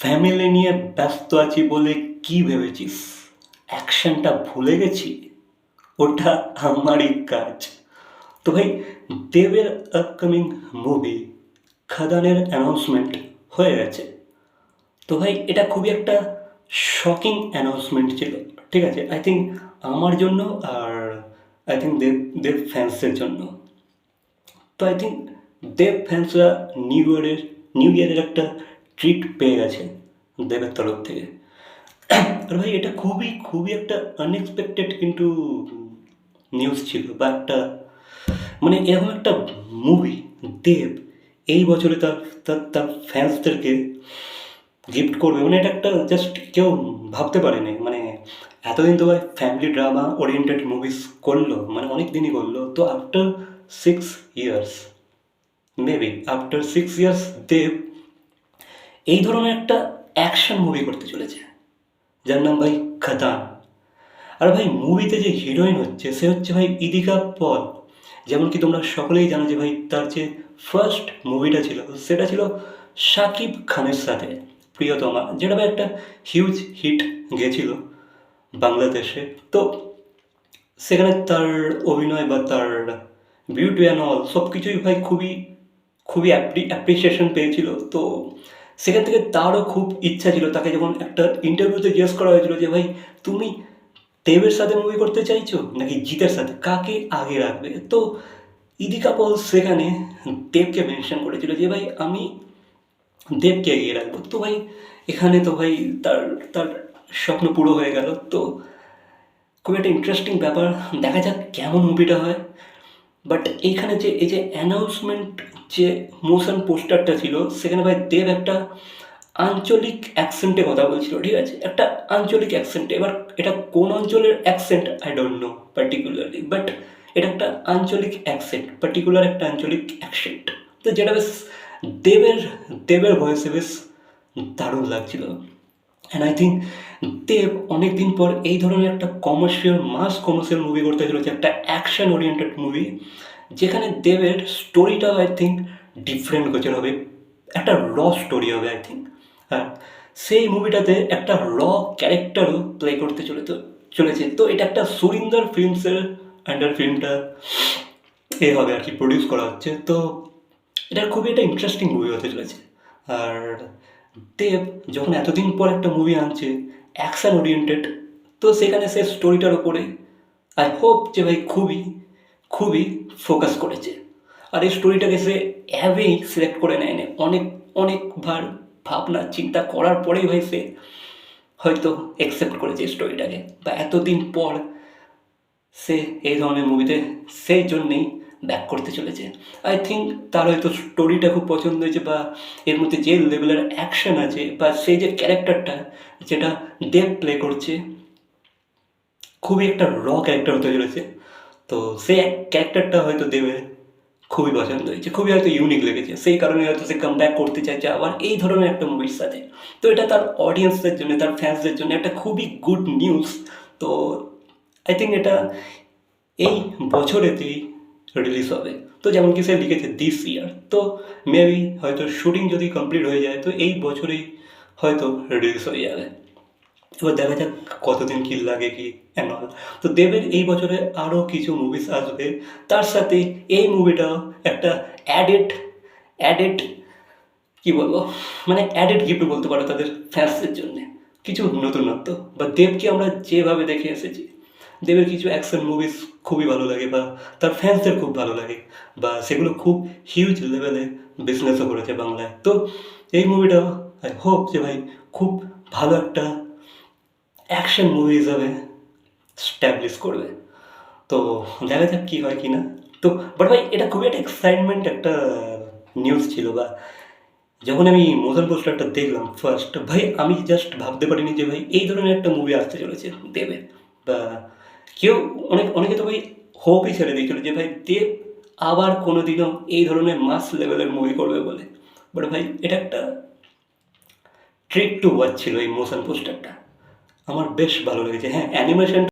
Family নিয়ে ব্যস্ত আছি বলে কি ভেবেছিস? অ্যাকশনটা ভুলে গেছি। ওটা আমারই কাজ। তো ভাই, দেবের আপকামিং মুভি খাদানের অ্যানাউন্সমেন্ট হয়ে গেছে। তো ভাই, এটা খুবই একটা শকিং অ্যানাউন্সমেন্ট ছিল। ঠিক আছে? আই থিঙ্ক আমার জন্য আর আই থিঙ্ক দেব দেব ফ্যান্সের জন্য। তো আই থিঙ্ক দেব ফ্যান্সরা নিউ ইয়ারের নিউ ইয়ারের একটা ট্রিট পেয়ে গেছে দেবের তরফ থেকে। আর ভাই, এটা খুবই খুবই একটা আনএক্সপেক্টেড কিন্তু নিউজ ছিল বা একটা মানে এরকম একটা মুভি দেব এই বছরে তার তার তার ফ্যান্সদেরকে গিফট করবে। মানে এটা একটা জাস্ট কেউ ভাবতে পারেনি। মানে এতদিন তো ভাই ফ্যামিলি ড্রামা ওরিয়েন্টেড মুভিস করল মানে অনেক দিনই করল। তো after six years maybe after six years Dev এই ধরনের একটা অ্যাকশন মুভি করতে চলেছে। যার নাম ভাই খাদান আর ভাই মুভিতে যে হিরোইন হচ্ছে, সে হচ্ছে ভাই ইদিকা পল। যেমন কি তোমরা সকলেই জানো যে ভাই তার যে ফার্স্ট মুভিটা ছিল, সেটা ছিল শাকিব খানের সাথে, প্রিয়তমা, যেটা ভাই একটা হিউজ হিট গেছিল বাংলাদেশে। তো সেখানে তার অভিনয় বা তার বিউটি অ্যান্ড অল সব কিছুই ভাই খুবই খুবই অ্যাপ্রিসিয়েশন পেয়েছিল। তো সেখান থেকে তারও খুব ইচ্ছা ছিল, তাকে যখন একটা ইন্টারভিউতে জিজ্ঞেস করা হয়েছিল যে, ভাই, তুমি দেবের সাথে মুভি করতে চাইছো নাকি জিতের সাথে? কাকে আগে রাখবে? তো ইদিকা পল সেখানে দেবকে মেনশন করেছিল যে, ভাই, আমি দেবকে এগিয়ে রাখব। তো ভাই, এখানে তো ভাই তার তার স্বপ্ন পুরো হয়ে গেল। তো খুব একটা ইন্টারেস্টিং ব্যাপার। দেখা যাক কেমন মুভিটা হয়। বাট এইখানে যে, এই যে অ্যানাউন্সমেন্ট যে মোশন পোস্টারটা ছিল, সেখানে ভাই দেব একটা আঞ্চলিক অ্যাকসেন্টে কথা বলছিল, ঠিক আছে? একটা আঞ্চলিক অ্যাকসেন্ট এবার এটা কোন অঞ্চলের accent I don't know particularly but এটা একটা আঞ্চলিক অ্যাকসেন্ট পার্টিকুলার একটা আঞ্চলিক অ্যাকসেন্ট তো যেটা বেশ দেবের দেবের ভয়েসে বেশ দারুণ লাগছিল। অ্যান্ড আই থিঙ্ক দেব অনেকদিন পর এই ধরনের একটা কমার্শিয়াল মাস কমার্শিয়াল মুভি করতে চলেছে, একটা অ্যাকশন ওরিয়েন্টেড মুভি যেখানে দেবের স্টোরিটা আই থিঙ্ক ডিফারেন্ট গোছের হবে, একটা র স্টোরি হবে আই থিঙ্ক হ্যাঁ সেই মুভিটাতে একটা র ক্যারেক্টারও প্লে করতে চলে তো, চলেছে। তো এটা একটা সুরিন্দর ফিল্মসের আন্ডার ফিল্মটা এ হবে আর কি প্রডিউস করা হচ্ছে। তো এটা খুবই একটা ইন্টারেস্টিং মুভি হতে চলেছে। আর দেব যখন এতদিন পর একটা মুভি আনছে অ্যাকশন ওরিয়েন্টেড তো সেখানে সে স্টোরিটার ওপরে আই হোপ যে ভাই খুবই খুবই ফোকাস করেছে। আর এই স্টোরিটাকে সে অ্যাভেই সিলেক্ট করে নেয়নি। অনেক অনেকবার ভাবনা, চিন্তা করার পরেই ভাই সে হয়তো অ্যাকসেপ্ট করেছে স্টোরিটাকে বা এতদিন পর সে এই ধরনের মুভিতে সেই জন্যেই ব্যাক করতে চলেছে। আই থিঙ্ক তার হয়তো স্টোরিটা খুব পছন্দ হয়েছে বা এর মধ্যে যে লেভেলের অ্যাকশন আছে বা সেই যে ক্যারেক্টারটা যেটা দেব প্লে করছে, খুবই একটা র ক্যারেক্টার হতে চলেছে। তো সেই ক্যারেক্টারটা হয়তো দেবের খুবই পছন্দ হয়েছে, খুবই হয়তো ইউনিক লেগেছে। সেই কারণে হয়তো সে কাম ব্যাক করতে চাইছে আবার এই ধরনের একটা মুভির সাথে। তো এটা তার অডিয়েন্সদের জন্য, তার ফ্যান্সদের জন্য একটা খুবই গুড নিউজ তো আই থিঙ্ক এটা এই বছরেতেই রিলিজ হবে। তো যেমন কি সে লিখেছে দিস ইয়ার তো মেবি হয়তো শুটিং যদি কমপ্লিট হয়ে যায়, তো এই বছরেই হয়তো রিলিজ হয়ে যাবে। এবার দেখা যাক কতদিন কি লাগে কি অ্যান্ড তো দেবের এই বছরে আরও কিছু মুভিস আসবে। তার সাথে এই মুভিটাও একটা অ্যাডেড অ্যাডেড কি বলব? মানে অ্যাডেড গিফট বলতে পারো তাদের ফ্যান্সদের জন্য। কিছু নতুনত্ব। বা দেবকে আমরা যেভাবে দেখে এসেছি দেবের কিছু অ্যাকশন মুভিস খুবই ভালো লাগে বা তার ফ্যান্সদের খুব ভালো লাগে বা সেগুলো খুব হিউজ লেভেলে বিজনেসও করেছে বাংলায়। তো এই মুভিটা আই হোপ যে ভাই খুব ভালো একটা অ্যাকশন মুভি হিসাবে স্ট্যাবলিশ করবে। তো দেখা যাক কী হয় কি না। তো বাট ভাই এটা খুবই একটা এক্সাইটমেন্ট একটা নিউজ ছিল বা যখন আমি মোশন পোস্টারটা দেখলাম ফার্স্ট ভাই আমি জাস্ট ভাবতে পারিনি যে ভাই এই ধরনের একটা মুভি আসতে চলেছে দেবে বা কেউ অনেক, অনেকে তো ভাই হোপই ছেড়ে দিয়েছিল যে, ভাই দেব আবার কোনো দিনও এই ধরনের মাস লেভেলের মুভি করবে বলে। বাট ভাই, এটা একটা ট্রিক টু ওয়াচ ছিল এই মোশন পোস্টারটা আমার বেশ ভালো লেগেছে। হ্যাঁ অ্যানিমেশন